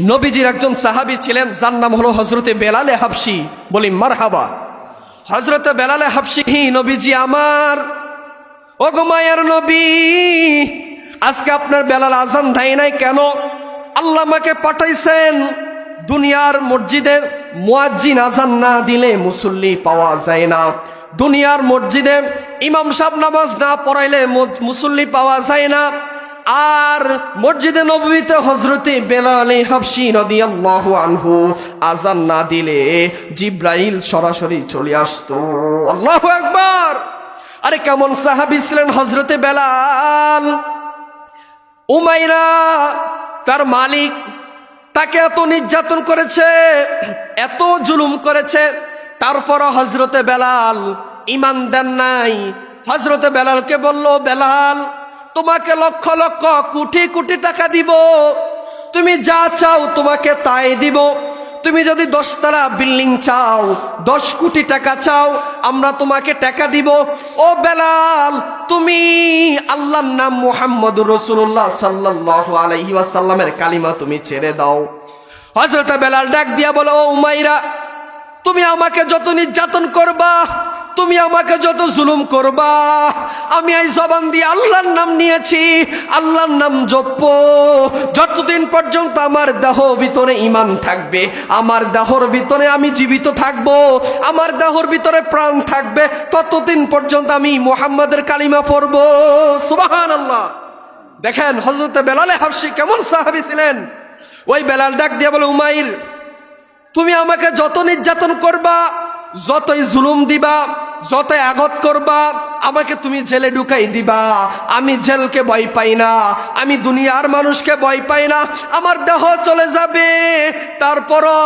নবীজির একজন সাহাবী ছিলেন, যার নাম হলো হজরতে বেলালে হাফসি। বলি, মারহাবা। হজরতে বেলালে হাফসি, হি নবীজি আমার। ও গো নবী, আজকে আপনার বেলাল আজান দেয় নাই কেন? আল্লাহ আমাকে পাঠাইছেন, দুনিয়ার মসজিদের মুয়াজ্জিন আজান না দিলে মুসল্লি পাওয়া যায় না। দুনিয়ার মসজিদে ইমাম সাহেব নামাজ না পড়াইলে মুসল্লি পাওয়া যায় না। আর মসজিদে নবীতে হজরতে বেলালে হাফসি রাদিয়াল্লাহু আনহু আজান না দিলে জিব্রাইল সরাসরি চলে আসতো। আল্লাহ একবার আরে কেমন সাহাবি ছিলেন হজরতে বেলাল? উমাইরা, তার মালিক, তাকে এত নির্যাতন করেছে, এত জুলুম করেছে, তারপরও হজরতে বেলাল ইমান দেন নাই। হজরতে বেলালকে বলল, বেলাল তোমাকে লক্ষ লক্ষ কোটি কোটি টাকা দিব। তুমি যা চাও তোমাকে তাই দিব। তুমি যদি দশতলা বিল্ডিং চাও, দশ কোটি টাকা চাও, আমরা তোমাকে টাকা দিব। ও বেলাল, তুমি আল্লাহর নাম মোহাম্মদ রসুল্লাহ সাল্লাহ আলহি ওয়াসাল্লামের কালিমা তুমি ছেড়ে দাও। হজরত বেলাল ডাক দিয়া বলো, ও উমাইরা, তুমি আমাকে যত নির্যাতন করবা, তুমি আমাকে যত জুলুম করবা আমি এই জবান দিয়ে আল্লাহর নাম নিয়েছি। আল্লাহর নাম জপ যতদিন পর্যন্ত আমার দেহ ভিতরে ইমান থাকবে, আমার দেহর ভিতরে আমি জীবিত থাকব, আমার দেহর ভিতরে প্রাণ থাকবে, ততদিন পর্যন্ত আমি মোহাম্মদের কালিমা পড়ব। সুবাহান আল্লাহ দেখেন হজরত বেলালে হাফসি কেমন সাহাবি ছিলেন। ওই বেলাল ডাক দিয়ে বলে, উমাইর, তুমি আমাকে যত নির্যাতন করবা, যতই জুলুম দিবা যতই আঘাত করবা, আমাকে তুমি জেলে ঢুকাই দিবা। আমি জেলকে ভয় পাই না, আমি দুনিয়ার মানুষকে ভয় পাই না, আমার দেহ চলে যাবে। তারপরও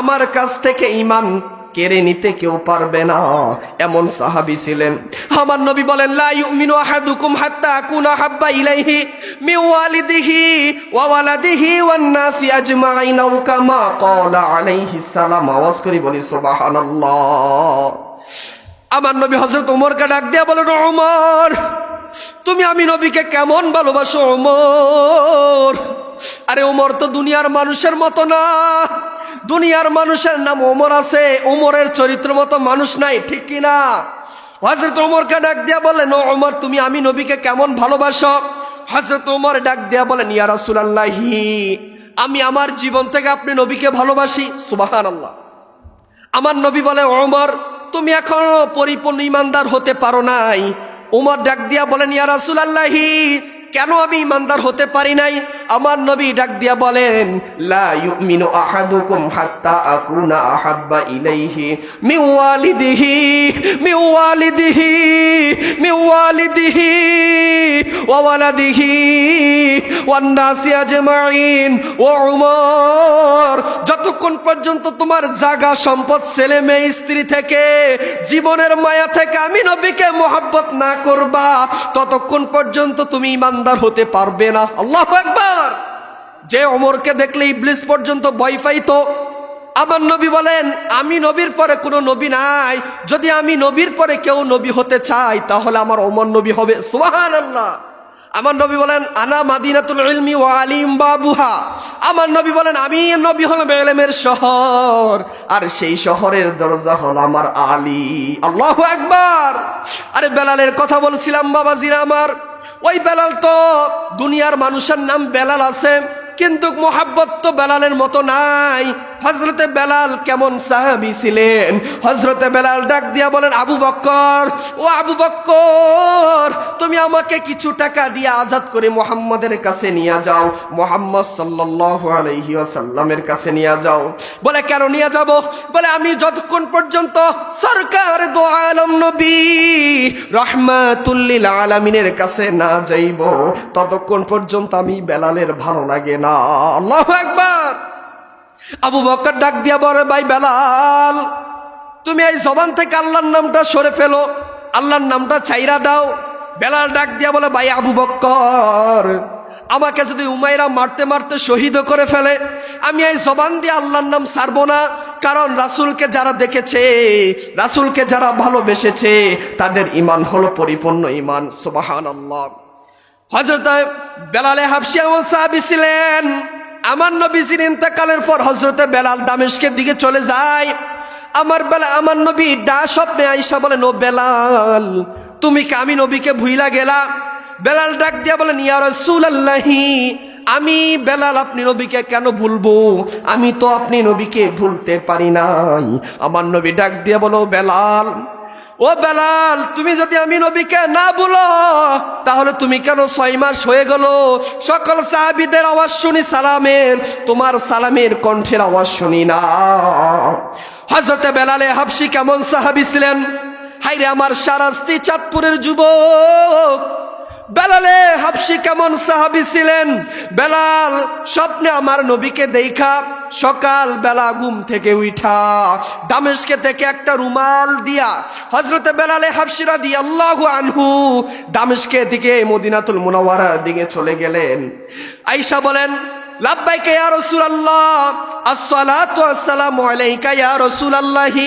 আমার কাছ থেকে ইমান কেড়ে নিতে কেউ পারবে না, এমন সাহাবি ছিলেন। আমার নবী বলেন, লা ইউমিনু আহাদুকুম হাত্তা আকুনা হাব্বা ইলাইহি মি ওয়ালিদিহি ওয়া ওয়ালাদিহি ওয়ান নাসি আজমাইন আও কামা ক্বালা আলাইহিস সালাম। আওয়াজ করি বলি, সুবহানাল্লাহ। আমার নবী হযরত ওমরকে ডাক দিয়া বলেন ওমর তুমি আমি নবীকে কেমন ভালোবাসো ওমর আরে ওমর তো দুনিয়ার মানুষের মতো না। দুনিয়ার মানুষের নাম ওমর আছে ওমরের চরিত্র মতো মানুষ নাই, ঠিক কি না? হজরত ওমরকে ডাক দিয়া বলেন ওমর তুমি আমি নবীকে কেমন ভালোবাসো? হজরত ওমর ডাক দিয়া বলেন ইয়া রাসূলুল্লাহি, আমি আমার জীবন থেকে আপনি নবীকে ভালোবাসি। সুবহানাল্লাহ। আমার নবী বলে, ওমর তুমি এখনও পরিপূর্ণ ইমানদার হতে পারো নাই। উমর ডাক দিয়া বলেন ইয়া রাসূলুল্লাহি কেন আমি ইমানদার হতে পারি নাই? আমার নবী ডাক দিয়া বলেন, লা ইউমিনু আহাদুকুম হাত্তা আকুনা আহাব্বা ইলাইহি মিন ওয়ালিদিহি মিন ওয়ালিদিহি মিন ওয়ালিদিহি ওয়া ওয়ালাদিহি ওয়ান নাসি আজমাইন ও উমর। যতক্ষণ পর্যন্ত তোমার জাগা, সম্পদ, ছেলে, মেয়ে, স্ত্রী থেকে, জীবনের মায়া থেকে আমি নবীকে মোহাব্বত না করবা, ততক্ষণ পর্যন্ত তুমি ইমানদার হতে পারবে না। আল্লাহ একবার যে অমরকে দেখলে ইবলিস পর্যন্ত ভয় পাইতো। আমার নবী বলেন, আমি নবীর পরে কোনো নবী নাই। যদি আমি নবীর পরে কেউ নবী হতে চাই, তাহলে আমার অমর নবী হবে। সুহান আল্লাহ আমার নবী বলেন, আনা মাদিনাতুল ইলমি ওয়া আলিম বাবুহা। আমার নবী বলেন, আমি নবী হলাম এলেমের শহর। আর সেই শহরের দরজা হল আমার আলী। আল্লাহ একবার আরে বেলালের কথা বলছিলাম, বাবাজিরা আমার। ওই বেলাল তো দুনিয়ার মানুষের নাম বেলাল আছে, কিন্তু মোহাব্বত তো বেলালের মতো নাই। হজরতে বেলাল কেমন সাহাবি ছিলেন? হজরতে বেলাল ডাক দিয়া বলেন, আবু বক্কর, ও আবু বক্কর আমাকে কিছু টাকা দিয়ে আজাদ করে মোহাম্মদের কাছে নিয়ে যাও। মোহাম্মদ সাল্লাল্লাহু আলাইহি ওয়াসাল্লামের কাছে নিয়ে যাও। বলে, কেন নিয়ে যাব? বলে, আমি যতক্ষণ পর্যন্ত সরকার দো নবী রহমাতুল্লিল আলামিনের কাছে না যাইব, ততক্ষণ পর্যন্ত আমি বেলালের ভালো লাগে না। আল্লাহ একবার আবু বকর ডাক দিয়া বলে, ভাই বেলাল, তুমি এই জবান থেকে আল্লাহর নামটা সরে ফেলো। আল্লাহর নামটা চাইরা দাও। বেলাল ডাক দিয়া বলে, ভাই আবু বক্কর, আমাকে যদি উমাইরা মারতে মারতে শহীদ করে ফেলে, আমি এই জবান দিয়ে আল্লাহর নাম ছাড়বো না। কারণ রাসূলকে যারা দেখেছে, রাসূলকে যারা ভালোবেসেছে, তাদের ইমান হলো পরিপূর্ণ ইমান সুবাহান আল্লাহ হজরত বেলালে হাফসিয়া সাহাবি ছিলেন, আমার নবীজির ইন্তেকালের পর হজরতে বেলাল দামেশকের দিকে চলে যায়। আমার বেলা, আমার নবী ডা স্বপ্নে আইসা বলেন ও বেলাল তুমি কি আমি নবীকে ভুইলা গেলা? বেলাল ডাক দিয়া বলেন ইয়া রাসূলুল্লাহি, আমি বেলাল, আপনি নবীকে কেন ভুলবো? আমি তো আপনি নবীকে ভুলতে পারি নাই। আমার নবী ডাক দিয়া বলো বেলাল, ও বেলাল, তুমি যদি আমি নবীকে না বলো তাহলে তুমি কেন ছয় মাস হয়ে গেল? সকল সাহাবিদের আওয়াজ শুনি, সালামের, তোমার সালামের কণ্ঠের আওয়াজ শুনি না। হজরতে বেলালে হাফসি কেমন সাহাবি ছিলেন? হাইরে আমার সারাস্তি চাঁদপুরের যুবক। বেলালে হাফসি কেমন সাহাবি ছিলেন? বেলাল স্বপ্নে আমার নবীকে দেখা, সকাল বেলা ঘুম থেকে উঠা। দামেশকে থেকে একটা রুমাল দিয়া হজরতে বেলালে হাফসিরা দিয়ে আল্লাহ আনহু দামেশকে দিকে মদিনাতুল মুনাওয়ারার দিকে চলে গেলেন। আইসা বলেন, লাব্বাইকে ইয়া রাসূলুল্লাহ, আসসালাতু ওয়াসসালামু আলাইকা ইয়া রাসূলুল্লাহি।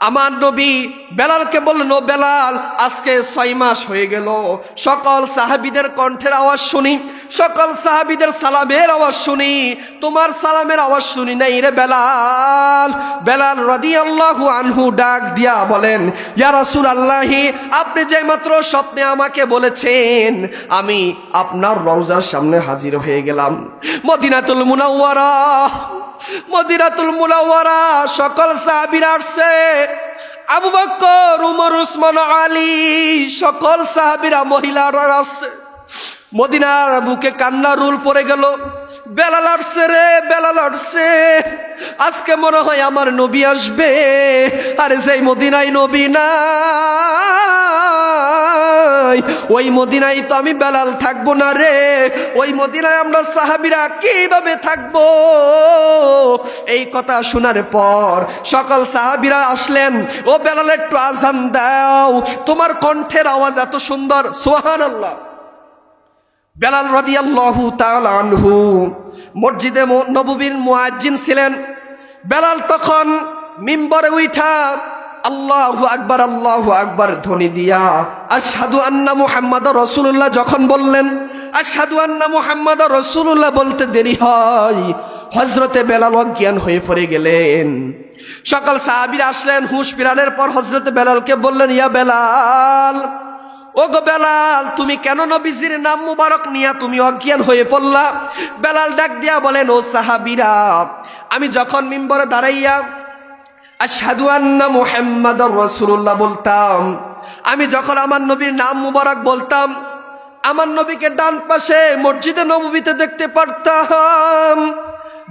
আমার নবী বেলালকে বললেন বেলাল, আজকে ছয় মাস হয়ে গেল। সকল সাহাবিদের কণ্ঠের আওয়াজ শুনি, সকল সাহাবিদের সালামের আওয়াজ শুনি। তোমার সালামের আওয়াজ শুনি নাই রে বেলাল। বেলাল রাদিয়াল্লাহু আনহু ডাক দিয়া বলেন, ইয়া রাসূল আল্লাহি আপনি যে মাত্র স্বপ্নে আমাকে বলেছেন, আমি আপনার রওজার সামনে হাজির হয়ে গেলাম। মদিনাতুল মুনাওয়ারা মদিনাতুল মুনাওয়ারা, সকল সাহাবীরা আসছে। আবু বকর উমর, উসমান, আলী, সকল সাহাবীরা, মহিলারা আসছে। মদিনার বুকে কান্না রুল পড়ে গেল। বেলাল আসছে রে, বেলাল আসছে। আজকে মনে হয় আমার নবী আসবে। আরে সেই মদিনায় নবী নাই। ওই মদিনায় তো আমি বেলাল থাকব না রে। ওই মদিনায় আমরা সাহাবিরা কীভাবে থাকব? এই কথা শোনার পর সকল সাহাবিরা আসলেন, ও বেলাল, একটু আজান দাও। তোমার কণ্ঠের আওয়াজ এত সুন্দর। সোহান আল্লাহ বেলাল রাদিয়াল্লাহু আনহু মসজিদে নববীর মুয়াজ্জিন ছিলেন। বেলাল তখন মিম্বরে উঠা আল্লাহু আকবার আল্লাহু আকবার ধ্বনি দিয়া, আশহাদু আন্না মুহাম্মাদ রাসূলুল্লাহ যখন বললেন, আশহাদু আন্না মুহাম্মাদ রাসূলুল্লাহ বলতে দেরি হয়। হজরতে বেলাল অজ্ঞান হয়ে পড়ে গেলেন। সকাল সাহাবীরা আসলেন, হুশ ফিরানের পর হজরতে বেলালকে বললেন, ইয়া বেলাল ও গো বেলাল, তুমি কেন নবীজির নাম মুবারক নিয়া তুমি অজ্ঞান হয়ে পড়লা? বেলাল ডাক দিয়া বলেন, ও সাহাবিরা, আমি যখন মিম্বরে দাঁড়াইয়া বলতাম। আমি যখন আমার নবীর নাম মুবারক বলতাম, আমার নবীকে ডান পাশে মসজিদে নববীতে দেখতে পারতাম।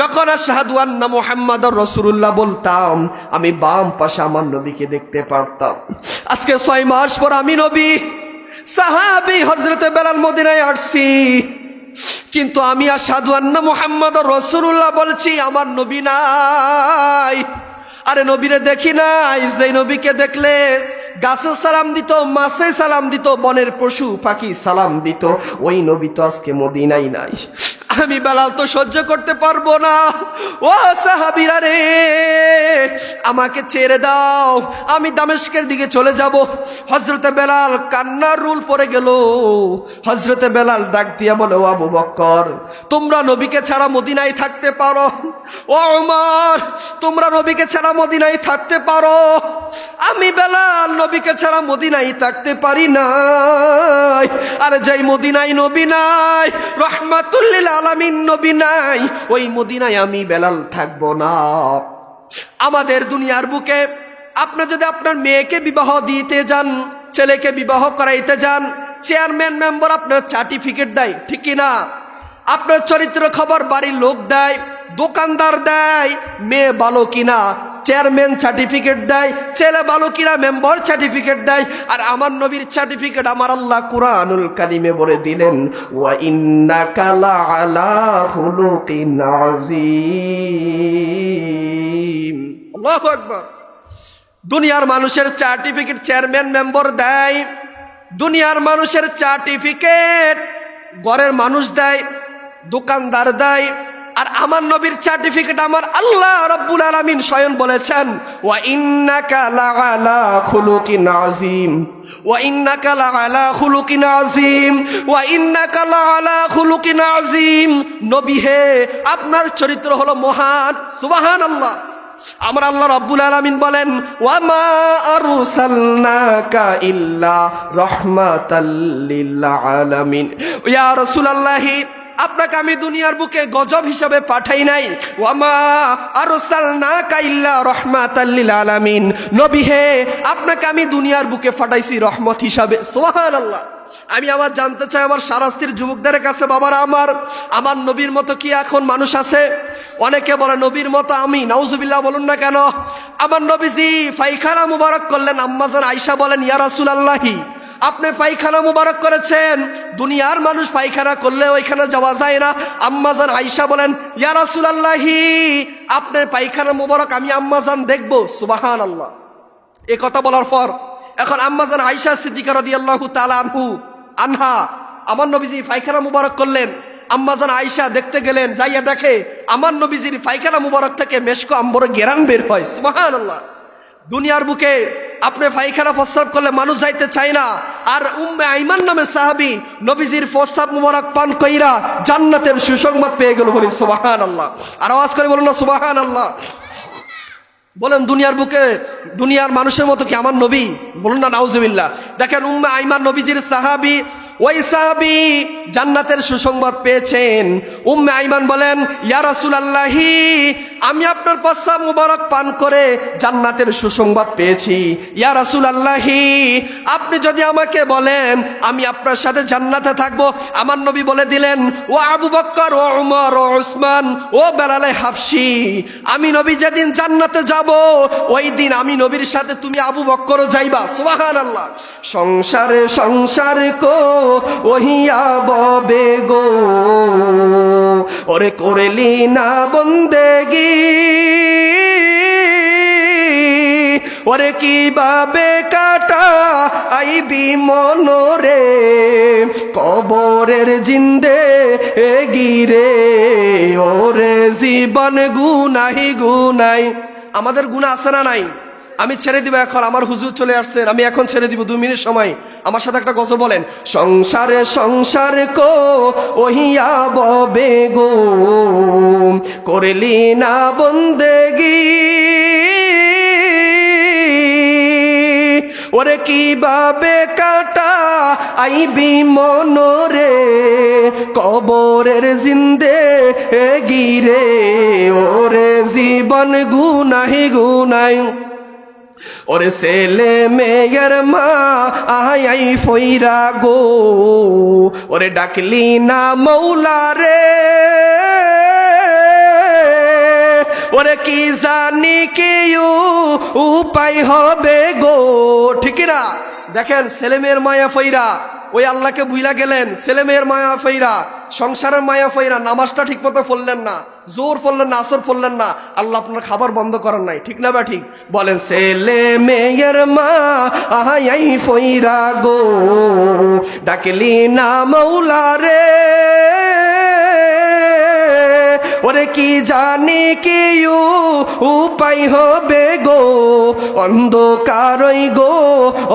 যখন আশহাদু আন্না মুহাম্মাদুর রাসূলুল্লাহ বলতাম, আমি বাম পাশে আমার নবীকে দেখতে পারতাম। আজকে ছয় মাস পর আমি নবী, সাহাবী হযরতে বেলাল মদিনায় আসছি। কিন্তু আমি আশহাদু আন্না মুহাম্মাদুর রাসূলুল্লাহ বলছি, আমার নবী নাই। আরে নবীরে দেখি নাই যে নবীকে দেখলে গাছে সালাম দিত, মাছে সালাম দিত, বনের পশু পাখি সালাম দিত। ওই নবী তো আজকে মদিনাই নাই। আমি বেলাল তো সহ্য করতে পারব না। ও সাহাবিরা রে, আমাকে ছেড়ে দাও। আমি দামেস্কের দিকে চলে যাব। হজরতে বেলাল কান্নার রুল পড়ে গেল। হজরতে বেলাল ডাক দিয়া বলে, ও আবু বক্কর, তোমরা নবীকে ছাড়া মদিনায় থাকতে পারো। ও আমার তোমরা নবীকে ছাড়া মদিনায় থাকতে পারো। আমি বেলাল নবীকে ছাড়া মদিনায় থাকতে পারি না আরে যাই মদিনায় নবী নাই রহমাতুল্লিল আলামিন নবী নাই, ওই মদিনায় আমি বেলাল থাকব না। আমাদের দুনিয়ার বুকে আপনি যদি আপনার মেয়েকে বিবাহ দিতে যান, ছেলেকে বিবাহ করাইতে যান, চেয়ারম্যান মেম্বার আপনার সার্টিফিকেট দেয়, ঠিক না আপনার চরিত্র খবর বাড়ির লোক দেয় দোকানদার দেয়, মেয়ে ভালো কিনা চেয়ারম্যান সার্টিফিকেট দেয়, ছেলে ভালো কিনা মেম্বার সার্টিফিকেট দেয়। আর আমার নবীর সার্টিফিকেট আমার আল্লাহ কুরআনুল কারিমে বলে দিলেন, ওয়া ইন্নাকা লাআলা খুলুকিন আযীম। আল্লাহু আকবার। দুনিয়ার মানুষের সার্টিফিকেট চেয়ারম্যান মেম্বার দেয়। দুনিয়ার মানুষের সার্টিফিকেট ঘরের মানুষ দেয়, দোকানদার দেয়। আর আমার নবীর সার্টিফিকেট আমার আল্লাহ রব্বুল আলামিন স্বয়ং বলেছেন, ওয়া ইন্নাকা লাআলা খুলুকিন আযীম। ওয়া ইন্নাকা লাআলা খুলুকিন আযীম। ওয়া ইন্নাকা লাআলা খুলুকিন আযীম। নবী হে, আপনার চরিত্র হলো মহান, সুবহানাল্লাহ। আমার আল্লাহ রাব্বুল আলামিন বলেন ওয়ামা আরসালনাকা ইল্লা রাহমাতাল লিল আলামিন। ইয়া রাসূলুল্লাহি আপনাকে আমি দুনিয়ার বুকে গজব হিসাবে পাঠাই নাই। ওয়ামা আরসালনাকা ইল্লা রাহমাতাল লিল আলামিন। নবী হে, আপনাকে আমি দুনিয়ার বুকে পাঠাইছি রহমত হিসাবে। সুবহানাল্লাহ। আমি আমার জানতে চাই আমার সারাস্তির যুবকদের কাছে, বাবারা আমার আমার নবীর মতো কি এখন মানুষ আছে? অনেকে বলে, নবীর মতো আমি, নাউজুবিল্লাহ বলুন না কেন? আমার নবীজি ফাইখানা মুবারক করলেন আম্মাজান আয়সা বলেন, ইয়া রাসূলুল্লাহি। আপনি পায়খানা মুবারক করেছেন। দুনিয়ার মানুষ পায়খানা করলে ওইখানে যাওয়া যায় না। আম্মাজান আয়সা বলেন, ইয়া রাসূলুল্লাহি, আপনি পায়খানা মুবারক, আমি আম্মাজান দেখব। সুবহানাল্লাহ। এ কথা বলার পর এখন আম্মাজান আয়সা সিদ্দিকা রাদিয়াল্লাহু তাআলা আনহু আমার নবীজি পায়খানা মুবারক করলেন। আম্মাজান আয়সা দেখতে গেলেন, যাইয়া দেখে আমার নবীজির পায়খানা মুবারক থেকে মেশকো আম্বরে গেরান বের হয়। সুবাহান আল্লাহ দুনিয়ার বুকে আপনি পায়খানা প্রস্তাব করলে মানুষ যাইতে চায় না। আর উম্মে আইমান নামে সাহাবি নবীজির প্রস্তাব মুবারক পান কইরা জান্নাতের সুসংবাদ পেয়ে গেল বলি সুবাহান আল্লাহ আর আওয়াজ করে বলুন না সুবাহান আল্লাহ বলেন, দুনিয়ার বুকে, দুনিয়ার মানুষের মতো কি আমার নবী? বলুন না, নাউজুবিল্লাহ। দেখেন, উম্মে আইমান নবীজির সাহাবি, ওই সাহাবি জান্নাতের সুসংবাদ পেয়েছেন। উম্মে আইমান বলেন, ইয়া রাসূলুল্লাহি আমি আপনার প্রস্তাব মুবারক পান করে জান্নাতের সুসংবাদ পেয়েছি। ইয়া রাসুল আল্লাহি আপনি যদি আমাকে বলেন, আমি আপনার সাথে জান্নাতে থাকব, আমার নবী বলে দিলেন, ও আবু বক্কর, ও উমর, ও উসমান, ও বেলালে হাফসি, আমি নবী যেদিন জান্নাতে যাব, ওই দিন আমি নবীর সাথে তুমি আবু বক্করও যাইবা। সোহান আল্লাহ সংসারে সংসার কো ওহিয়া ববে গো ওরে করলি না বন্দেগি ওরে কীভাবে কাটা আইবি মনরে? কবরের জিন্দে গিরে ওরে জীবন গুনাহি গুনাই। আমাদের গুণা আছে না নাই? আমি ছেড়ে দিব এখন, আমার হুজুর চলে আসছেন আমি এখন ছেড়ে দিব, দু মিনিট সময়। আমার সাথে একটা গজল বলেন, সংসারে সংসার কো, ওহিয়া ববে গো। করলি না বন্দেগি। ওরে কীভাবে কাটা আইবি মনরে, কবরের জিন্দে গিরে ওরে জীবন গুনাহি গুনাই। ওরে ছেলে মেয়ের মা আই ফইরা গো। ওরে ডাকলি না মৌলা রে ওরে কি জানি কি উপায় হবে গো? ঠিক না? দেখেন ছেলে মেয়ের মায়া ফইরা। ওই আল্লাহকে বুইলা গেলেন ছেলে মেয়ের মায়া ফইরা, সংসারের মায়া ফইরা, নামাজটা ঠিক মতো পড়লেন না, জোর পড়লেন না, আসর পড়লেন না, আল্লাহ আপনার খাবার বন্ধ করার নাই। ঠিক না বা ঠিক? বলেন ছেলে মেয়ের মা, আহাই ফইরা গো। ডাকলি না মৌলা রে। ওরে কি জানি কি উপায় হবে গো? অন্ধকারই গো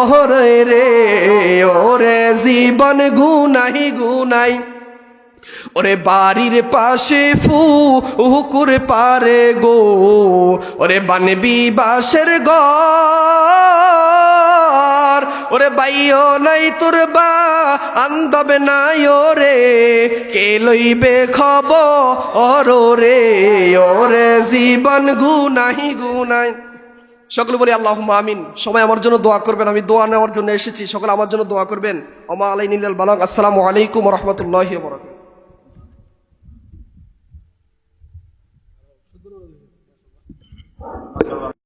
ওরে রে, ওরে জীবন গুনাহি গুনাই। ওরে বাড়ির পাশে ফু হুকুর পারে গো। ওরে বানবি বাসের গর ওরে বাইও নাই তোর বা আন্দবে নাই ওরে কে লইবে খব রে ওরে জীবন গু গুনাহি গুনাই। সকলে বলি আল্লাহ আমিন। সবাই আমার জন্য দোয়া করবেন। আমি দোয়া নেওয়ার জন্য এসেছি। সকলে আমার জন্য দোয়া করবেন। অমা আলাই নীল বালাক আসসালামু আলাইকুম রহমতুল্লাহ বরক